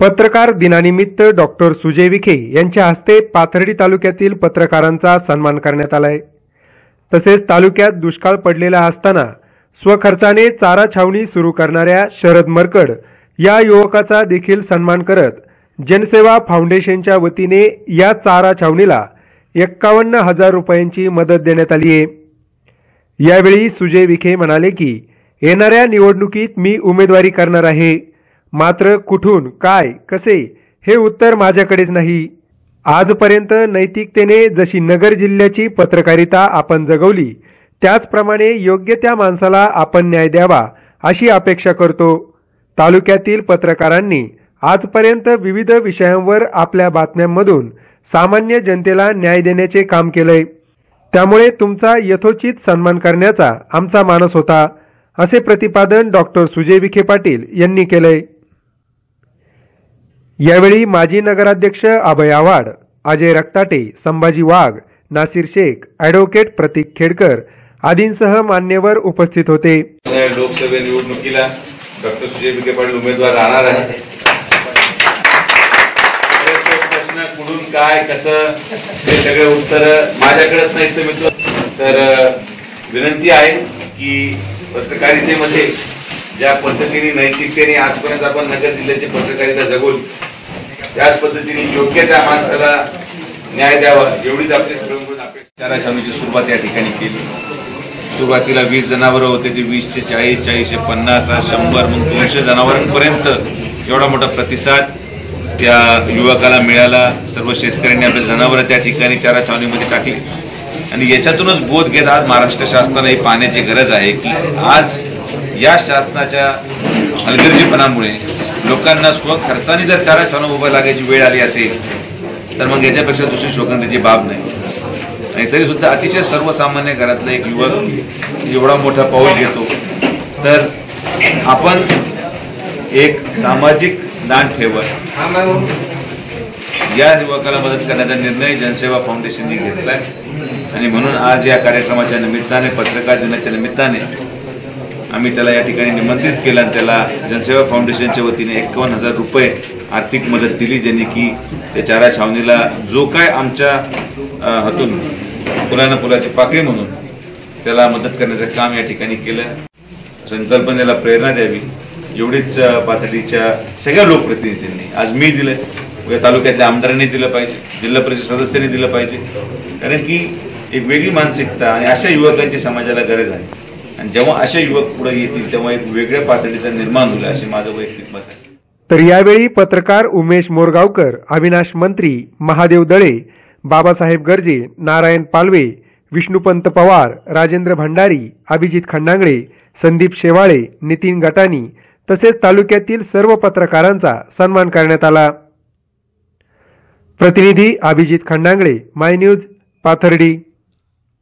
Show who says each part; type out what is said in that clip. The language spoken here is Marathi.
Speaker 1: पत्रकार दिनानिमित्त डॉक्टर सुजय विखे यांच्या हस्ते पाथर्डी तालुक्यातील पत्रकारांचा सन्मान करण्यात आलाय. तसेच तालुक्यात दुष्काळ पडलेला असताना स्वखर्चाने चारा छावणी सुरू करणाऱ्या शरद मरकड या युवकाचा देखील सन्मान करत जनसेवा फाउंडेशनच्या वतीने या चारा छावणीला एक्कावन्न हजार रुपयांची मदत देण्यात आली आहे. यावेळी सुजय विखे म्हणाले की येणाऱ्या निवडणुकीत मी उमेदवारी करणार आहे. मात्र कुठून काय कसे हे उत्तर माझ्याकडेच नाही. आजपर्यंत नैतिकतेने जशी नगर जिल्ह्याची पत्रकारिता आपण जगवली त्याचप्रमाणे योग्य त्या माणसाला आपण न्याय द्यावा अशी अपेक्षा करतो. तालुक्यातील पत्रकारांनी आजपर्यंत विविध विषयांवर आपल्या बातम्यांमधून सामान्य जनतेला न्याय देण्याचे काम केलंय. त्यामुळे तुमचा यथोचित सन्मान करण्याचा आमचा मानस होता असे प्रतिपादन डॉक्टर सुजय विखे पाटील यांनी केलंय. यावेळी माजी नगराध्यक्ष अभय आव्हाड अजय रक्ताटे संभाजी वाघ नासिर शेख ऍडव्होकेट प्रतीक खेडकर आदींसह मान्यवर उपस्थित होते.
Speaker 2: लोकसभा निवडणुकीला डॉक्टर सुजय विखे पाटील उमेदवार राहणार आहे प्रश्न कुठून काय कसं हे सगळे उत्तर माझ्याकडेच नाही तर मित्र. तर विनंती आहे की पत्रकारितेमध्ये ज्या पद्धतीने नैतिकतेने आजपर्यंत आपण नगर जिल्ह्याची पत्रकारिता जगवली त्याच पद्धतीने योग्य त्या माणसाला न्याय द्यावा एवढीच आपली अपेक्षा. चारा छावणीची सुरुवात या ठिकाणी केली. सुरुवातीला वीस जनावरं होते ते वीसचे चाळीस चाळीसशे पन्नास आज शंभर मग दोनशे जनावरांपर्यंत एवढा मोठा प्रतिसाद त्या युवकाला मिळाला. सर्व शेतकऱ्यांनी आपले जनावरं त्या ठिकाणी चारा छावणीमध्ये टाकली. आणि याच्यातूनच बोध घेत आज महाराष्ट्र शासनाला ही पाहण्याची गरज आहे की आज या शासनाच्या हलगर्जीपणामुळे लोकांना स्वखर्चाने जर चारा छान उभं लागायची वेळ आली असेल तर मग याच्यापेक्षा दुसरी शोकंतीची बाब नाही. आणि तरी सुद्धा अतिशय सर्वसामान्य घरातला एक युवक एवढा मोठा पाऊल घेतो. तर आपण एक सामाजिक दान ठेवत या युवकाला मदत करण्याचा निर्णय जनसेवा फाउंडेशनने घेतलाय. आणि म्हणून आज या कार्यक्रमाच्या निमित्ताने पत्रकार दिनाच्या निमित्ताने आम्ही त्याला या ठिकाणी निमंत्रित केलं आणि त्याला जनसेवा फाउंडेशनच्या वतीने एकावन्न हजार रुपये आर्थिक मदत दिली ज्यांनी की त्या चारा छावणीला जो काय आमच्या हातून पुलानं पुलाची पाकळी म्हणून त्याला मदत करण्याचं काम या ठिकाणी केलं. संकल्पनेला प्रेरणा द्यावी. एवढीच पातळीच्या सगळ्या लोकप्रतिनिधींनी आज मी दिलंय. या तालुक्यातल्या आमदारांनी दिलं पाहिजे जिल्हा परिषद सदस्यांनी दिलं पाहिजे. कारण की एक वेगळी मानसिकता आणि अशा युवकांची समाजाला गरज आहे. आणि जेव्हा असे युवक पुढे येतील तेव्हा एक वेगळ्या पातळीचा निर्माण होईल असे माझं वैयक्तिक मत आहे.
Speaker 1: तर यावेळी पत्रकार उमेश मोरगावकर अविनाश मंत्री महादेव दळे बाबासाहेब गर्जे नारायण पालवे विष्णुपंत पवार राजेंद्र भंडारी अभिजित खंडांगळे संदीप शेवाळे नितीन गटानी तसेच तालुक्यातील सर्व पत्रकारांचा सन्मान करण्यात आला. प्रतिनिधी अभिजित खंडांगळे माय न्यूज पाथर्डी.